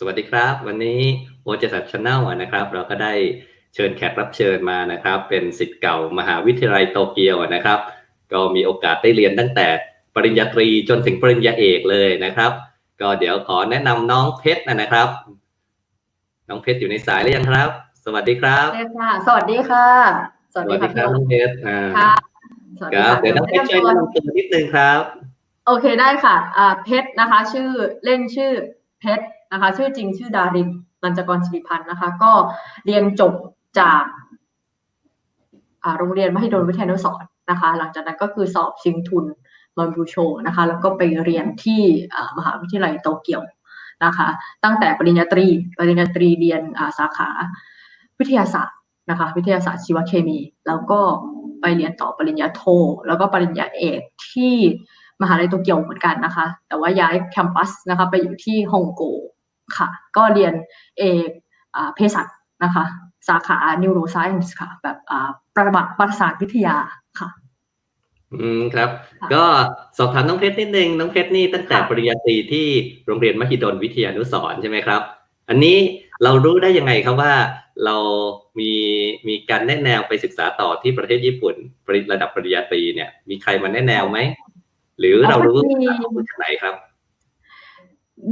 สวัสดีครับ วันนี้โอเจสัตชาแนลนะครับ เราก็ได้เชิญแขกรับเชิญมานะครับ เป็นสิทธิ์เก่ามหาวิทยาลัยโตเกียวนะครับ ก็มีโอกาสได้เรียนตั้งแต่ปริญญาตรีจนถึงปริญญาเอกเลยนะครับ ก็เดี๋ยวขอแนะนำน้องเพชรนะครับ น้องเพชรอยู่ในสายหรือยังครับ สวัสดีครับใช่ค่ะสวัสดีค่ะ สวัสสดีวัสดีค่ะครับน้องเพชรอ่าค่ะสวัสคดีรับค่ะเดี๋ยวน้องเพชรช่วยแนะนำตัวนิดนึงครับ โอเคได้ค่ะอ่าเพชรนะคะ ชื่อเล่นชื่อเพชร นะคะ ชื่อจริงชื่อดารินนันจกรศิริพันธ์นะคะ ก็เรียนจบจากโรงเรียนมหิดลวิทยานุสรณ์นะคะ หลังจากนั้นก็คือสอบชิงทุนมอนบูโชนะคะ แล้วก็ไปเรียนที่มหาวิทยาลัยโตเกียวนะคะ ตั้งแต่ปริญญาตรี ปริญญาตรีเรียนาสาขาวิทยาศาสตร์นะคะ วิทยาศาสตร์ชีวเคมี แล้วก็ไปเรียนต่อปริญญาโท แล้วก็ปริญญาเอกที่มหาลัยโตเกียวเหมือนกันนะคะ แต่ว่าย้ายแคมปัสนะคะไปอยู่ที่ฮ่องกง ค่ะ ก็เรียนเอกอ่าเภสัชนะคะ สาขา neuroscience ค่ะ แบบอ่าประวัติประสาทวิทยาค่ะอืมครับค่ะก็สอบถามน้องเพชรนิดนึงน้องเพชรนี่ตั้งแต่ค่ะปริญญาตรีที่โรงเรียนมหิดลวิทยานุสรณ์ใช่ไหมครับ อันนี้เรารู้ได้ยังไงครับว่าเรามีมีการแนะแนวไปศึกษาต่อที่ประเทศญี่ปุ่นปริระดับปริญญาตรีเนี่ย มีใครมาแนะแนวไหมหรือเรารู้อ๋อมันมีข้อมูลจากไหนครับ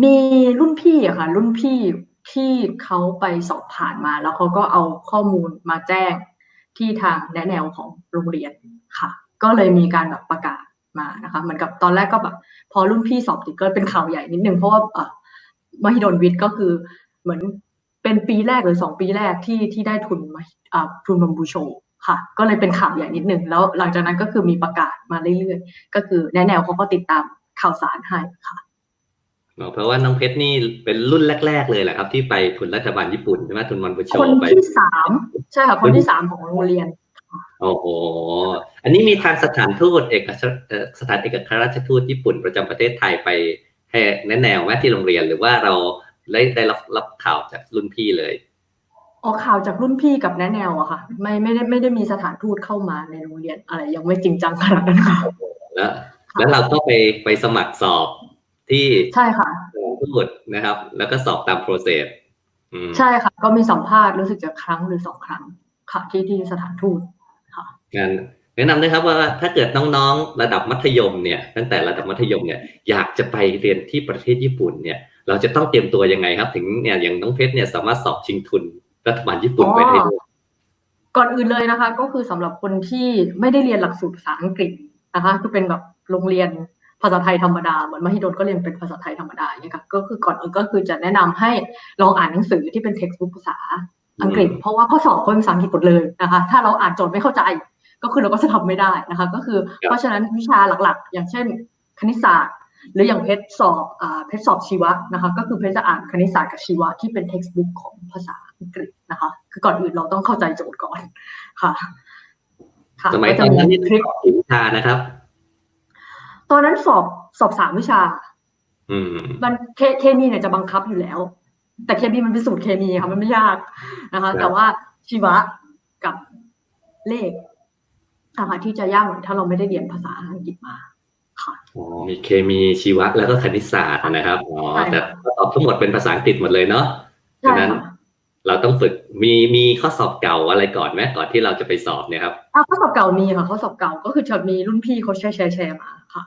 มีรุ่นพี่อะค่ะ รุ่นพี่ที่เขาไปสอบผ่านมา แล้วเขาก็เอาข้อมูลมาแจ้งที่ทางแนะแนวของโรงเรียนค่ะ ก็เลยมีการแบบประกาศมานะคะเหมือนกับตอนแรกก็แบบพอรุ่นพี่สอบติดก็เป็นข่าวใหญ่นิดนึงเพราะว่าเออมหิดลวิทย์ก็คือเหมือนเป็นปีแรกหรือสองปีแรกที่ที่ได้ทุนมาทุนบัมบูโชค่ะ ก็เลยเป็นข่าวใหญ่นิดนึงแล้วหลังจากนั้นก็คือมีประกาศมาเรื่อยๆ ก็คือแนะแนวเขาก็ติดตามข่าวสารให้ค่ะ เพราะว่าน้องเพชรนี่เป็นรุ่นแรก ๆ เลยแหละครับ ที่ไปทุนรัฐบาลญี่ปุ่นใช่ไหมทุนมันบุโชคนไปที่สามใช่ค่ะคนที่สามของโรงเรียนโอ้โหอันนี้มีทางสถานทูตเอกอัครเอ่อสถานเอกอัครราชทูตญี่ปุ่นประจำประเทศไทยไปให้แนะแนวไหมที่โรงเรียนหรือว่าเราได้ได้รับรับข่าวจากรุ่นพี่เลยออกข่าวจากรุ่นพี่กับแนะแนวอะค่ะ ไม่ไม่ได้ไม่ได้มีสถานทูตเข้ามาในโรงเรียนอะไรยังไม่จริงจังขนาดนั้นค่ะแล้วแล้วเราก็ไปไปสมัครสอบ ที่ใช่ค่ะสถานทูตนะครับ แล้วก็สอบตามโปรเซสอืมใช่ค่ะ ก็มีสัมภาษณ์รู้สึกจะครั้งหรือสองครั้ง ค่ะที่ที่สถานทูตงั้นแนะนำด้วยครับว่าถ้าเกิดน้องๆ ระดับมัธยมเนี่ย ตั้งแต่ระดับมัธยมเนี่ยอยากจะไปเรียนที่ประเทศญี่ปุ่นเนี่ย เราจะต้องเตรียมตัวยังไงครับ ถึงเนี่ยอย่างน้องเพชรเนี่ยสามารถสอบชิงทุนรัฐบาลญี่ปุ่นไปได้ด้วยก่อนอื่นเลยนะคะ ก็คือสำหรับคนที่ไม่ได้เรียนหลักสูตรภาษาอังกฤษนะคะ คือเป็นแบบโรงเรียน ภาษาไทยธรรมดาเหมือนมหิดลก็เรียนเป็นภาษาไทยธรรมดาอย่างเงี้ยค่ะก็คือก่อนอื่นก็คือจะแนะนำให้ลองอ่านหนังสือที่เป็น textbook ภาษาอังกฤษ เพราะว่าข้อสอบเขาเป็นภาษาอังกฤษหมดเลยนะคะ ถ้าเราอ่านโจทย์ไม่เข้าใจก็คือเราก็จะทำไม่ได้นะคะ ก็คือเพราะฉะนั้นวิชาหลักๆ อย่างเช่น คณิตศาสตร์ หรืออย่างเพชรสอบอ่าเพชรสอบชีวะนะคะ ก็คือเพชรจะอ่านคณิตศาสตร์กับชีวะที่เป็น textbook ของภาษาอังกฤษนะคะ คือก่อนอื่นเราต้องเข้าใจโจทย์ก่อนค่ะค่ะสมัยตก็อนจะนั้นมีนี่ทริคสอบกี่วิชานะครับ ตอนนั้นสอบสอบสามวิชา อืม มันเคเคมีเนี่ยจะบังคับอยู่แล้ว แต่เคมีมันเป็นสูตรเคมีค่ะมันไม่ยากนะคะครับแต่ว่าชีวะกับเลขนะคะที่จะยากหน่อยถ้าเราไม่ได้เรียนภาษาอังกฤษมาค่ะอ๋อมีเคมีชีวะแล้วก็คณิตศาสตร์นะครับอ๋อใช่แต่ค่ะข้อสอบทั้งหมดเป็นภาษาอังกฤษหมดเลยเนาะใช่ฉะนั้นค่ะเราต้องฝึกมีมีข้อสอบเก่าอะไรก่อนไหมก่อนที่เราจะไปสอบเนี่ยครับอะข้อสอบเก่ามีค่ะข้อสอบเก่าก็คือจะมีรุ่นพี่เขาแชร์แชร์แชร์มาค่ะ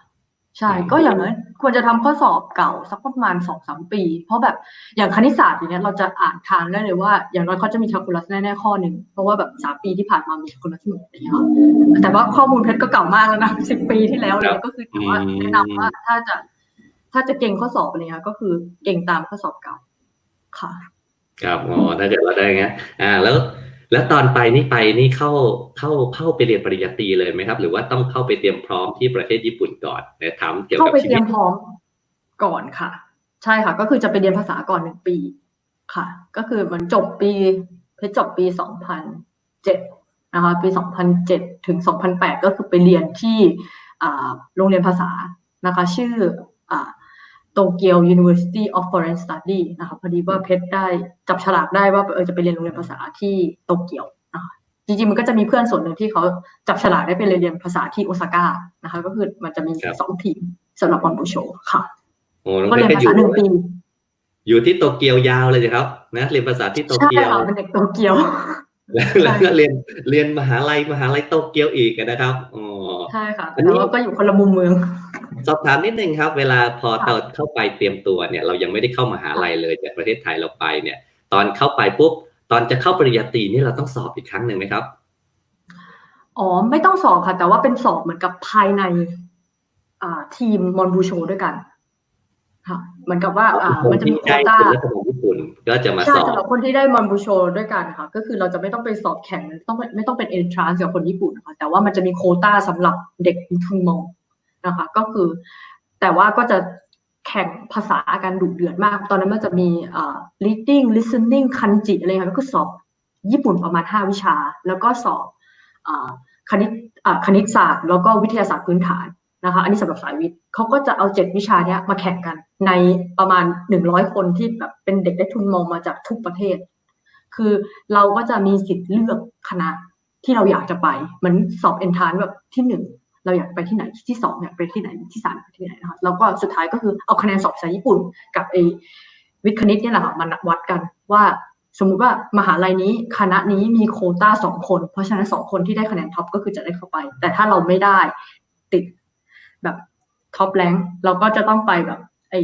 ใช่อืมก็อย่างนั้นควรจะทำข้อสอบเก่าสักประมาณสองสามปี เพราะแบบอย่างคณิตศาสตร์อย่างเนี้ยเราจะอ่านทางได้เลยว่า อย่างน้อยเขาจะมีแคลคูลัสแน่ๆข้อหนึ่งเพราะว่าแบบสามปีที่ผ่านมามีแคลคูลัสหนึ่งอะไรอย่างเงี้ยค่ะแต่ว่าข้อมูลเพชรก็เก่ามากแล้วนะสิบปีที่แล้วเลยก็คือถือว่าแนะนำว่าถ้าจะถ้าจะเก่งข้อสอบอะไรเงี้ยก็คือเก่งตามข้อสอบเก่าค่ะ ครับอ๋อถ้าเกิดเราได้งั้นอ่าแล้ว แล้วตอนไปนี่ไปนี่เข้าเข้าเข้าไปเรียนปริญญาตรีเลยไหมครับ หรือว่าต้องเข้าไปเตรียมพร้อมที่ประเทศญี่ปุ่นก่อนเนี่ยถามเกี่ยวเข้ากับไปชีเตรีวิยตมพร้อมก่อนค่ะ ใช่ค่ะ ก็คือจะไปเรียนภาษาก่อนหนึ่งปีค่ะ ก็คือเหมือนจบปีเพชรจบปีสองพันเจ็ดนะคะปีสองพันเจ็ดถึงสองพันแปดก็คือไปเรียนที่อ่าโรงเรียนภาษานะคะ ชื่ออ่า โตเกียว University of Foreign Study นะคะพอดีว่าเพชรได้จับฉลากได้ว่าเออจะไปเรียนโรงเรียนภาษาที่โตเกียวนะคะจริงๆมันก็จะมีเพื่อนส่วนหนึ่งที่เขาจับฉลากได้ไปเรียนภาษาที่โอซาก้านะคะก็คือมันจะมีครับสองทีมสำหรับบอลบูโชค่ะโอ้น้องก็เพเรีชยนรก็อยู่ภาษาหนึ่งปีอยู่ที่โตเกียวยาวเลยสิครับนะเรียนภาษาที่โตใช่เกียวค่ะเป็นเด็กโตเกียวแล้วแล้วก็เรียนเรียนมหาลัยมหาลัยโตเกียวอีกนะครับอ๋อใช่ค่ะอันนี้แต่ว่าก็อยู่คนละมุมเมือง สอบถามนิดนึงครับ เวลาพอค่ะเราเข้าไปเตรียมตัวเนี่ย เรายังไม่ได้เข้ามหาลัยเลยจากประเทศไทยเราไปเนี่ย ตอนเข้าไปปุ๊บตอนจะเข้าปริญญาตรีนี่เราต้องสอบอีกครั้งหนึ่งไหมครับอ๋อไม่ต้องสอบค่ะ แต่ว่าเป็นสอบเหมือนกับภายในอ่าทีมมอนบูโชด้วยกันค่ะเหมือนกับว่าอ่าคนมันจะที่มีโคได้ต้าเป็นรัฐบาลญี่ปุ่นก็จะมาใช่สอบสำหรับคนที่ได้มอนบูโชด้วยกันค่ะ ก็คือเราจะไม่ต้องไปสอบแข่งต้องไม่ไม่ต้องเป็นเอนทรานซ์กับคนญี่ปุ่นนะคะแต่ว่ามันจะมีโควต้าสำหรับเด็กทุนมอง นะคะ ก็คือ แต่ว่าก็จะแข่งภาษากันดุเดือดมาก ตอนนั้นมันจะมีอ่า reading listening คันจิอะไรค่ะก็สอบญี่ปุ่นประมาณห้าวิชา แล้วก็สอบอ่าคณิตคณิตศาสตร์ แล้วก็วิทยาศาสตร์พื้นฐานนะคะ อันนี้สำหรับสายวิทย์เขาก็จะเอาเจ็ดวิชาเนี้ยมาแข่งกันในประมาณหนึ่งร้อยคนที่แบบเป็นเด็กได้ทุนมองมาจากทุกประเทศ คือเราก็จะมีสิทธิ์เลือกคณะที่เราอยากจะไป เหมือนสอบเอนทานแบบที่หนึ่ง เราอยากไปที่ไหนที่สองอยากไปที่ไหนที่สามไปที่ไหนนะคะแล้วก็สุดท้ายก็คือเอาคะแนนสอบภาษาญี่ปุ่น กับไอวิทย์คณิตเนี่ยแหละค่ะมันวัดกันว่าสมมุติว่ามหาลัยนี้คณะนี้มีโควต้าสองคน เพราะฉะนั้นสองคนที่ได้คะแนนท็อปก็คือจะได้เข้าไป แต่ถ้าเราไม่ได้ติดแบบท็อปแรงเราก็จะต้องไปแบบไอ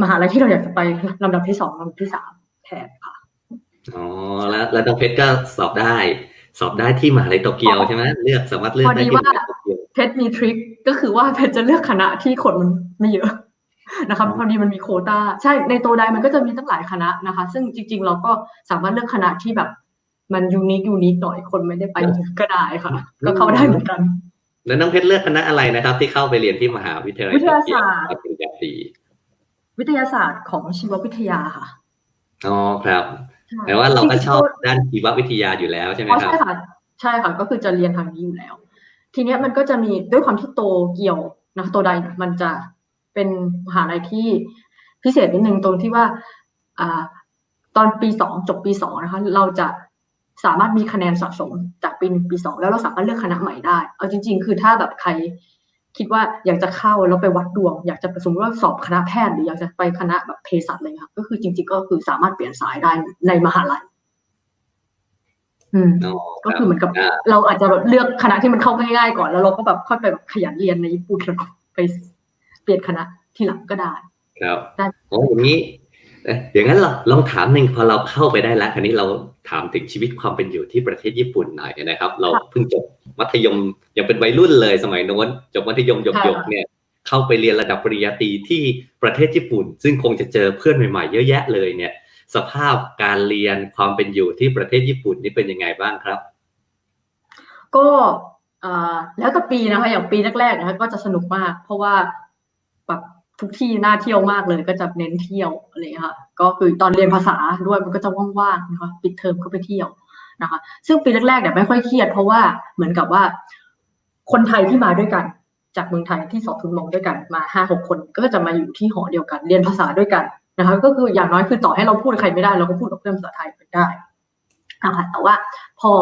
มหาลัยที่เราอยากจะไปลำดับที่สองลำดับที่สามแทนค่ะอ๋อแล้วแล้วน้องเพชรก็สอบได้ สอบได้ที่มหาลัยโตเกียวใช่ไหมเลือกสามารถเลือกได้ที่มหาลัยโต เกียวเพชรมีทริคก็คือว่าเพชรจะเลือกคณะที่คนมันไม่เยอะนะคะพอดีมันมีโควต้าใช่ในตัวใดมันก็จะมีตั้งหลายคณะนะคะ ซึ่งจริง ๆ เราก็สามารถเลือกคณะที่แบบ มันยูนิคยูนิคหน่อยคนไม่ได้ไปเยอะก็ได้ค่ะ ก็เข้าได้เหมือนกัน แล้วน้องเพชรเลือกคณะอะไรนะครับ ที่เข้าไปเรียนที่มหาวิทยาลัยวิทยาโตเกียวศาสตร์ปริญญาตรีวิทยาศาสตร์ของชีววิทยาค่ะอ๋อครับใช่แต่ว่าเราก็ชอบจริงๆด้านชีววิทยาอยู่แล้วใช่ไหมอ๋อครับใช่ค่ะใช่ค่ะก็คือจะเรียนทางนี้อยู่แล้ว ทีเนี้ยมันก็จะมีด้วยความที่โตเกียวนะโตไดเนี่ยมันจะเป็นมหาลัยที่พิเศษนิดนึงตรงที่ว่าอ่าตอนปีสองจบปีสองนะคะเราจะสามารถมีคะแนนสะสมจากปีหนึ่งปีสองแล้วเราสามารถเลือกคณะใหม่ได้ เอาจริง ๆ คือถ้าแบบใครคิดว่าอยากจะเข้าแล้วไปวัดดวง อยากจะสมมติว่าสอบคณะแพทย์หรืออยากจะไปคณะแบบเภสัชอะไรค่ะก็คือจริง ๆ ก็คือสามารถเปลี่ยนสายได้ในมหาลัยอืมอ๋อ ก็คือเหมือนกับอ่าเราอาจจะแบบเลือกคณะที่มันเข้าง่ายๆก่อนแล้วเราก็แบบค่อยไปแบบขยันเรียนในญี่ปุ่นแล้วก็ไปเปลี่ยนคณะทีหลังก็ได้ ครับได้โอ้อย่างนี้เอ๊ะอย่างนั้นเราลองถามหนึ่งพอเราเข้าไปได้แล้วคราวนี้เราถามถึงชีวิตความเป็นอยู่ที่ประเทศญี่ปุ่นหน่อยนะครับ เราเพิ่งจบมัธยมยังเป็นวัยรุ่นเลยสมัยโน้นจบมัธยมหยกๆเนี่ยเข้าไปเรียนระดับปริญญาตรีที่ประเทศญี่ปุ่น ซึ่งคงจะเจอเพื่อนใหม่ๆเยอะแยะเลยเนี่ย สภาพการเรียนความเป็นอยู่ที่ประเทศญี่ปุ่นนี่เป็นยังไงบ้างครับ ก็แล้วแต่ปีนะคะอย่างปีแรกๆนะคะก็จะสนุกมาก เพราะว่าแบบทุกที่น่าเที่ยวมากเลย ก็จะเน้นเที่ยวอะไรค่ะก็คือตอนเรียนภาษาด้วยมันก็จะว่างๆนะคะปิดเทอมก็ไปเที่ยวนะคะ ซึ่งปีแรกๆเนี่ยไม่ค่อยเครียด เพราะว่าเหมือนกับว่า คนไทยที่มาด้วยกัน จากเมืองไทยที่สอบทุนมองด้วยกันมาห้าหกคน ก็จะมาอยู่ที่หอเดียวกัน เรียนภาษาด้วยกัน นะคะก็คืออย่างน้อยคือต่อให้เราพูดกับใครไม่ได้ เราก็พูดกับเพื่อนภาษาไทยไปได้นะคะแต่ว่าพอ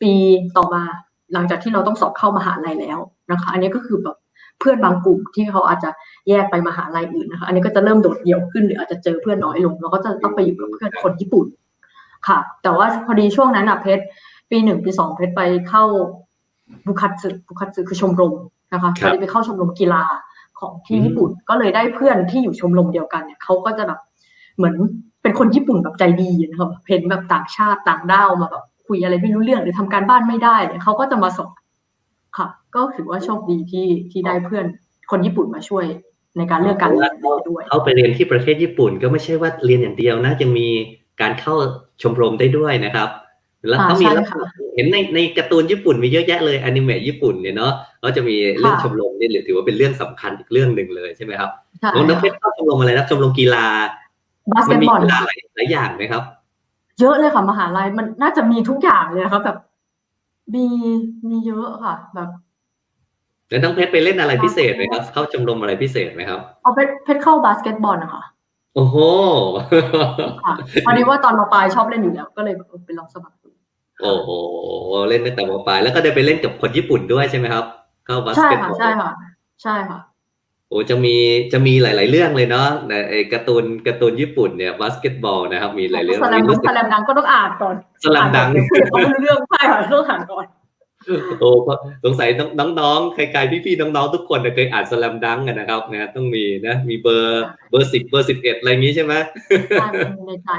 ปีต่อมาหลังจากที่เราต้องสอบเข้ามหาลัยแล้วนะคะ อันนี้ก็คือแบบเพื่อนบางกลุ่มที่เขาอาจจะแยกไปมหาลัยอื่นนะคะ อันนี้ก็จะเริ่มโดดเดี่ยวขึ้นหรืออาจจะเจอเพื่อนน้อยลงเราก็จะต้องไปอยู่กับเพื่อนคนญี่ปุ่นค่ะ แต่ว่าพอดีช่วงนั้นอะเพชรปีหนึ่งปีสองเพชรไปเข้าบุคัตสึบุคัตสึคือชมรมนะคะครัพบอดีไปเข้าชมรมกีฬา ของที่อืมญี่ปุ่น ก็เลยได้เพื่อนที่อยู่ชมรมเดียวกันเนี่ยเขาก็จะแบบเหมือนเป็นคนญี่ปุ่นแบบใจดีนะครับเห็นแบบต่างชาติต่างด้าวมาแบบคุยอะไรไม่รู้เรื่องหรือทำการบ้านไม่ได้เนี่ยเขาก็จะมาสอนค่ะ ก็ถือว่าโชคดีที่ที่ได้เพื่อนคนญี่ปุ่นมาช่วยในการเลือกการเรียนด้วยเข้าไปเรียนที่ประเทศญี่ปุ่น ก็ไม่ใช่ว่าเรียนอย่างเดียวนะยังมีการเข้าชมรมได้ด้วยนะครับ แล้วอ่าเขามีใช่ลักษค่ะณะเห็นในในการ์ตูนญี่ปุ่นมีเยอะแยะเลยอนิเมะญี่ปุ่นเนี่ยเนาะเขาจะมีเรื่องค่ะชมรมนี่ถือว่าเป็นเรื่องสำคัญอีกเรื่องหนึ่งเลยใช่ไหมครับใช่น้องน้ำเพชรเข้าชมรมอะไรนะชมรมกีฬาบาสเกมันตมีบอลกีฬาหลายหลายอย่างไหมครับ เยอะเลยค่ะมหาลัยมันน่าจะมีทุกอย่างเลยนะครับแบบมีมีเยอะค่ะแบบแล้วน้องเพชรไปเล่นอะไรพิเศษไหมครับ เข้าชมรมอะไรพิเศษไหมครับเอาเพชรเพชรเข้าบาสเกตบอลนะคะโอ้โหค่ะพอดีว่าตอนมาปลายชอบเล่นอยู่แล้ว ก็เลยแบบเออไปลองสมัครดู โอ้โหเล่นตั้งแต่มปลายแล้วก็ได้ไปเล่นกับคนญี่ปุ่นด้วยใช่ไหมครับ เข้าบาสใช่เกตค่ะบอลใช่ค่ะใช่ค่ะโอ้จะมีจะมีหลาย ๆ เรื่องเลยเนาะในไอ้การ์ตูนการ์ตูนญี่ปุ่นเนี่ยบาสเกตบอลนะครับ มีหลายเรื่องสแลมดัรู้งสึสกแลมดังก็ต้องอ่านก่อนสลัมดังอ่านก่อนเขาไม่รู้เรื่องใช่ค่ะต้องอ่านก่อนโอ้สงสัยน้องน้องๆใครๆพี่ๆน้องๆทุกคนน่ะเคยอ่านสลัมดังกันนะครับนะต้องมีนะ มีเบอร์เบอร์สิบเบอร์สิบเอ็ดอะไรอย่างนี้ใช่ไหมใช่มันมีในใจ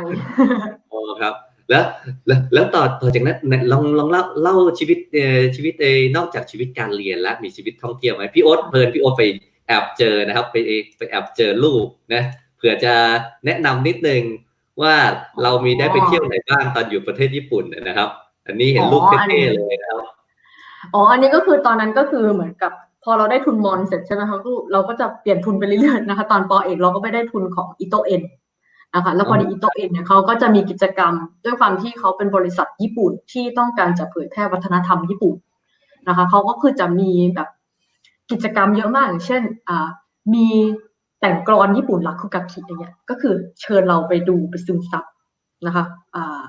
อ๋อครับ แล้วแล้วแล้วต่อต่อจากนั้นเนี่ยลองลองเล่าเล่าชีวิตเอ่อชีวิตเอ่อนอกจากชีวิตการเรียนแล้วมีชีวิตท่องเที่ยวไหมพี่โอ๊ตเพลินพี่โอ๊ตไปแอบเจอนะครับไปไปแอบเจอรูปนะเผื่อจะแนะนำนิดนึงว่าเรามีได้ไปเที่ยวไหนบ้างตอนอยู่ประเทศญี่ปุ่นนะครับ อันนี้เห็นรูปอ๋ออันนี้เท่ๆเลยนะครับอ๋ออันนี้ก็คือตอนนั้นก็คือเหมือนกับพอเราได้ทุนมอนเสร็จใช่ไหมคะก็เราก็จะเปลี่ยนทุนไปเรื่อยๆนะคะ ตอนปอเอกเราก็ไปได้ทุนของอิโตเอ็น นะคะแล้วพอดีอิโตเอ็นเนี่ยเขาก็จะมีกิจกรรมด้วยความที่เขาเป็นบริษัทญี่ปุ่นที่ต้องการจะเผยแพร่วัฒนธรรมญี่ปุ่นนะคะเขาก็คือจะมีแบบกิจกรรมเยอะมากอย่างเช่นอ่ามีแต่งกลอนญี่ปุ่นรักคุกาคิอย่างเงี้ยก็คือเชิญเราไปดูไปซึมซับนะคะอ่า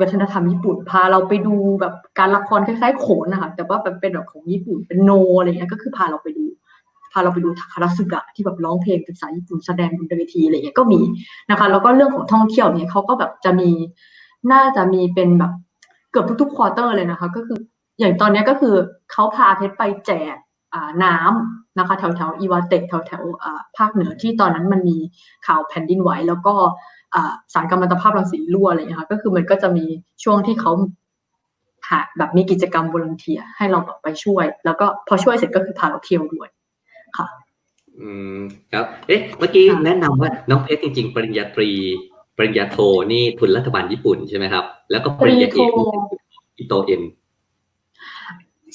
วัฒนธรรมญี่ปุ่นพาเราไปดูแบบการละครคล้ายๆโขนนะคะแต่ว่าเป็นแบบของญี่ปุ่นเป็นโนอะไรเงี้ยก็คือพาเราไปดูาเราไปดูทาคาราสึกะที่แบบร้องเพลงเป็นภาษาญี่ปุ่นแสดงบนเวทีอะไรเงี้ยก็มีนะคะ แล้วก็เรื่องของท่องเที่ยวเนี่ยเขาก็แบบจะมีน่าจะมีเป็นแบบเกือบทุกๆควอเตอร์เลยนะคะ ก็คืออย่างตอนนี้ก็คือเขาพาเพชรไปแจกน้ำนะคะแถวแถวอีวาเตะแถวแถวภาคเหนือที่ตอนนั้นมันมีข่าวแผ่นดินไหว แล้วก็สารกัมมันตภาพรังสีรั่วอะไรเงี้ยค่ะก็คือมันก็จะมีช่วงที่เขาหาแบบมีกิจกรรมบริเทียให้เราแบบไปช่วย แล้วก็พอช่วยเสร็จก็คือพาเราเที่ยวด้วย ค่ะ อืมครับ เอ๊ะ เมื่อกี้ค่ะแนะนำว่าน้องเพชรจริง ๆ ปริญญาตรี ปริญญาโทนี่ทุนรัฐบาลญี่ปุ่นใช่ไหมครับ แล้วก็ปริญญาเอกนี่เป็นอิโตเอ็น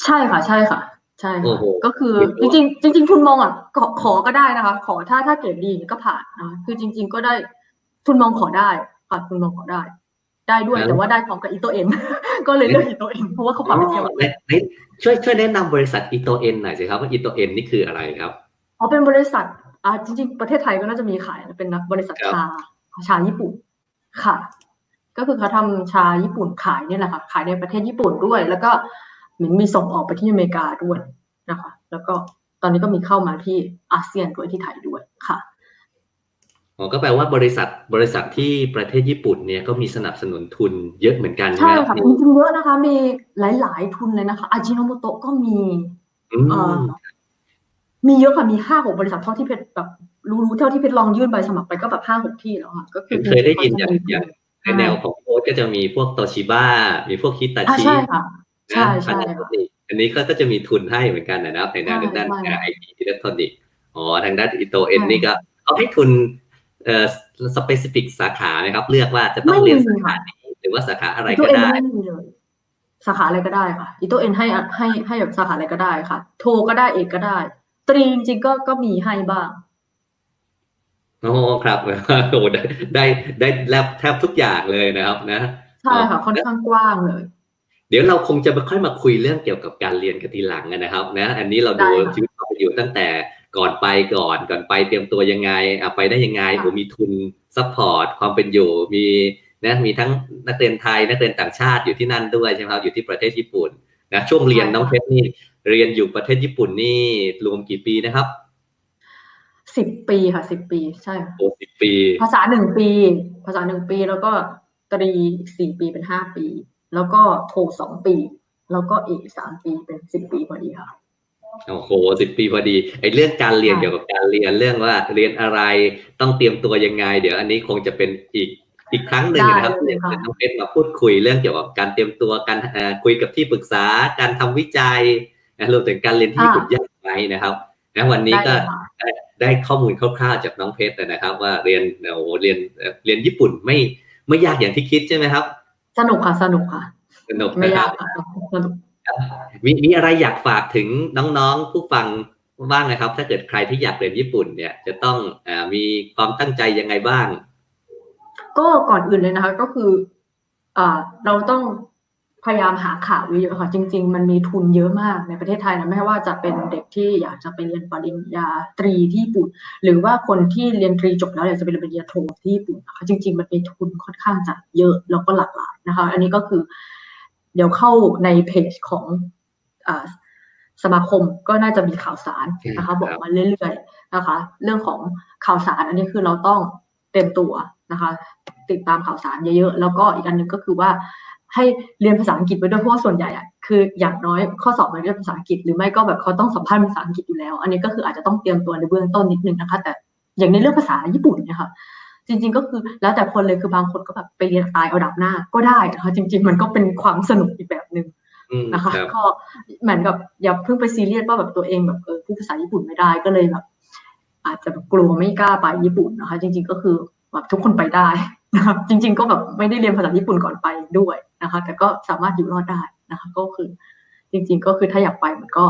ใช่ค่ะ ใช่ค่ะ ใช่โอ้ค่ะโหก็คือเรียบร้จอยริงๆจริงๆทุนมองอะขอขอก็ได้นะคะ ขอถ้าถ้าเกรดดีก็ผ่านนะคือจริง ๆ ก็ได้ทุนมองขอได้ค่ะทุนมองขอได้ ได้ด้วยแต่ว่าได้พร้อมกับอิโตเอ็นก็เลยเลือกอิโตเอ็นเพราะว่าเขาพาไปเที่ยวอ๋อไหนไหน ช่วยช่วยแนะนำบริษัทอิโตเอ็นหน่อยสิครับว่าอิโตเอ็นนี่คืออะไรครับอ๋อเป็นบริษัทอ่าจริง ๆ ประเทศไทยก็น่าจะมีขายนะเป็นนักบริษัทครับชาชาญี่ปุ่นค่ะ ก็คือเขาทำชาญี่ปุ่นขายเนี่ยแหละค่ะขายในประเทศญี่ปุ่นด้วย แล้วก็เหมือนมีส่งออกไปที่อเมริกาด้วยนะคะ แล้วก็ตอนนี้ก็มีเข้ามาที่อาเซียนด้วยที่ไทยด้วยค่ะ อ๋อก็แปลว่าบริษัทบริษัทที่ประเทศญี่ปุ่นเนี่ยก็มีสนับสนุนทุนเยอะเหมือนกันใช่ไหใช่มครับค่ะจริงๆเยอะนะคะ มีหลาย ๆ ทุนเลยนะคะอาจิโนโมโตะก็มีอืเอ่อมมีเยอะค่ะมีห้าหกบริษัทเท่าที่เพชรแบบรู้ๆเท่าที่เพชรลองยื่นใบสมัครไปก็แบบห้าหกที่แล้วค่ะก็คือเคยได้ยินอย่างเขาจะมีอย่างในแนวของโค้ดก็จะมีพวกโตชิบ้ามีพวกฮิตาอ่าชิใช่ค่ะ ใช่นะใช่พานาโซค่ะ นิกอันนี้ก็ก็จะมีทุนให้เหมือนกันนะครับในด้านใช่ด้านใช่ไอทีอิเล็กทรอนิกส์อ๋อทางด้านอิโตเอ็นใช่นี่ก็เขาให้ทุน เอ่อสเปซิฟิกสาขาไหมครับ เลือกว่าจะต้องไม่มีเรียนสาขาค่ะนี้หรือว่าสาขาอะไรอีโตก็เอ็นได้ไม่มีเลยสาขาอะไรก็ได้ค่ะอีโตเอ็นให้อะให้ให้แบบสาขาอะไรก็ได้ค่ะ โทก็ได้เอกก็ได้ ตรีจริงๆก็ก็มีให้บ้างโอ้ครับโอ้ได้ได้ได้แลบแทบทุกอย่างเลยนะครับ นะใช่ค่ะค่อนข้างกว้างเลย เดี๋ยวเราคงจะมาค่อยมาคุยเรื่องเกี่ยวกับการเรียนกันทีหลังนะครับ นะ อันนี้เราดูได้ค่ะชีวิตเราไปอยู่ตั้งแต่ ก่อนไปก่อนก่อนไปเตรียมตัวยังไงอะไปได้ยังไงค่ะโอ้มีทุนซัพพอร์ตความเป็นอยู่มีนะมีทั้งนักเรียนไทยนักเรียนต่างชาติอยู่ที่นั่นด้วยใช่ไหมครับอยู่ที่ประเทศญี่ปุ่นนะช่วงเรียนน้องเพชรนี่เรียนอยู่ประเทศญี่ปุ่นนี่รวมกี่ปีนะครับสิบปีค่ะสิบปีใช่ค่ะโอ้สิบปี ภาษาหนึ่งปี ภาษาหนึ่งปีแล้วก็ตรีอีกสี่ปีเป็นห้าปี แล้วก็โทสองปี แล้วก็เอกสามปีเป็นสิบปีพอดีค่ะ โอ้โหสิบปีพอดีไอ้เรื่องการเรียนเกี่ยวกับการเรียนเรื่องว่าเรียนอะไรต้องเตรียมตัวยังไง เดี๋ยวอันนี้คงจะเป็นอีกอีกครั้งหนึ่งนะครับได้เลยที่ค่ะจะน้องเพชรมาพูดคุยเรื่องเกี่ยวกับการเตรียมตัวการคุยกับที่ปรึกษาการทำวิจัยนะรวมถึงการเรียนที่ญี่ปุ่นยากไหมนะครับนะวันนี้ก็ได้ข้อมูลคร่าวๆจากน้องเพชรนะครับ ว่าเรียนโอ้โหเรียนเรียนญี่ปุ่นไม่ไม่ยากอย่างที่คิดใช่ไหมครับ สนุกค่ะสนุกค่ะสนุกไม่ยากสนุก มีมีอะไรอยากฝากถึงน้องๆ ผู้ฟังบ้างนะครับ ถ้าเกิดใครที่อยากเรียนญี่ปุ่นเนี่ย จะต้องอมีความตั้งใจยังไงบ้าง ก็ก่อนอื่นเลยนะคะ ก็คืออ่าเราต้องพยายามหาข่าวเยอะๆค่ะจริง ๆ มันมีทุนเยอะมากในประเทศไทยนะไม่ว่าจะเป็นเด็กที่อยากจะไปเรียนปริญญาตรีที่ญี่ปุ่น หรือว่าคนที่เรียนตรีจบแล้วอยากจะไปเรียนปริญญาโทที่ญี่ปุ่นนะคะจริง ๆ มันมีทุนค่อนข้างจะเยอะแล้วก็หลากหลายนะคะ อันนี้ก็คือ เดี๋ยวเข้าในเพจของอ่าสมาคมก็น่าจะมีข่าวสารนะคะครับบอกมาเรื่อยๆนะคะ เรื่องของข่าวสารอันนี้คือเราต้องเต็มตัวนะคะ ติดตามข่าวสารเยอะๆแล้วก็อีกอันหนึงก็คือว่าให้เรียนภาษาอังกฤษไปด้วยเพราะว่าส่วนใหญ่อะคืออย่างน้อยข้อสอบมันเรียนภาษาอังกฤษหรือไม่ก็แบบเขาต้องสัมภาษณ์ภาษาอังกฤษอยู่แล้ว อันนี้ก็คืออาจจะต้องเตรียมตัวในเบื้องต้นนิดนึงนะคะ แต่อย่างในเรื่องภาษาญี่ปุ่นเนี่ยค่ะ จริง ๆ ก็คือแล้วแต่คนเลยคือบางคนก็แบบไปเรียนตายเอาดับหน้าก็ได้นะคะจริง ๆ มันก็เป็นความสนุกอีกแบบหนึ่งอืมนะคะครับก็เหมือนกับอย่าเพิ่งไปซีเรียสว่าแบบตัวเองแบบเออพูดภาษาญี่ปุ่นไม่ได้ก็เลยแบบ อาจจะแบบกลัวไม่กล้าไปญี่ปุ่นนะคะ จริง ๆ ก็คือแบบทุกคนไปได้นะครับ จริง ๆ ก็แบบไม่ได้เรียนภาษาญี่ปุ่นก่อนไปด้วยนะคะ แต่ก็สามารถอยู่รอดได้นะคะ ก็คือ จริง ๆ ก็คือถ้าอยากไปมันก็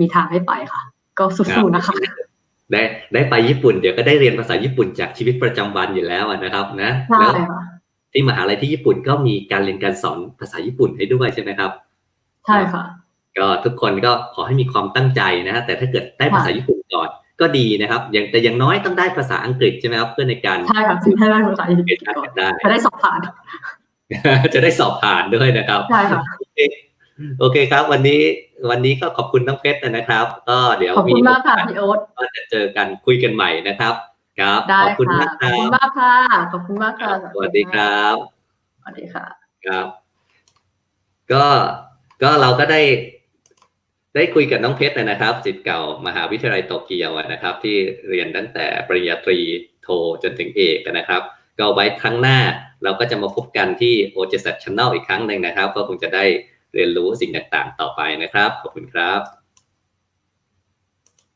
มีทางให้ไปค่ะ ก็สู้ๆนะคะ ได้ได้ไปญี่ปุ่นเดี๋ยวก็ได้เรียนภาษาญี่ปุ่นจากชีวิตประจำวันอยู่แล้วอะนะครับนะใช่แล้วค่ะที่มหาลัยที่ญี่ปุ่นก็มีการเรียนการสอนภาษาญี่ปุ่นให้ด้วยใช่ไหมครับ ใช่ค่ะ ก็ทุกคนก็ขอให้มีความตั้งใจนะฮะแต่ถ้าเกิดได้ภาษาญี่ปุ่นก่อนก็ดีนะครับอย่างแต่อย่างน้อยต้องได้ภาษาอังกฤษใช่ไหมครับเพื่อในการใช่ค่ะให้ได้ภาษาอังกเรีฤยษนการก่อนกันได้จะได้สอบผ่าน จะได้สอบผ่านด้วยนะครับใช่ค่ะโอเคโอเคครับ วันนี้ วันนี้ก็ขอบคุณน้องเพชรนะครับ ก็เดี๋ยวขอบมีคุณมากค่ะโอกาสพี่โอ๊ตก็จะเจอกันคุยกันใหม่นะครับ ครับได้ขอบคุณค่ะมากขคอบรัคุณบมากค่ะขอบคุณมากค่ะสวัสดีครับสวัสดีค่ะครับ ก็ก็เราก็ได้ได้คุยกับน้องเพชรนะครับสิทธิ์เก่ามหาวิทยาลัยโตเกียวอะนะครับ ที่เรียนตั้งแต่ปริญญาตรีโทจนถึงเอกนะครับ ก็ไว้ครั้งหน้าเราก็จะมาพบกันที่ o j s a t Channel อีกครั้งหนึ่งนะครับ ก็คงจะได้ เรียนรู้สิ่งต่างๆ ต่อไปนะครับ ขอบคุณครับ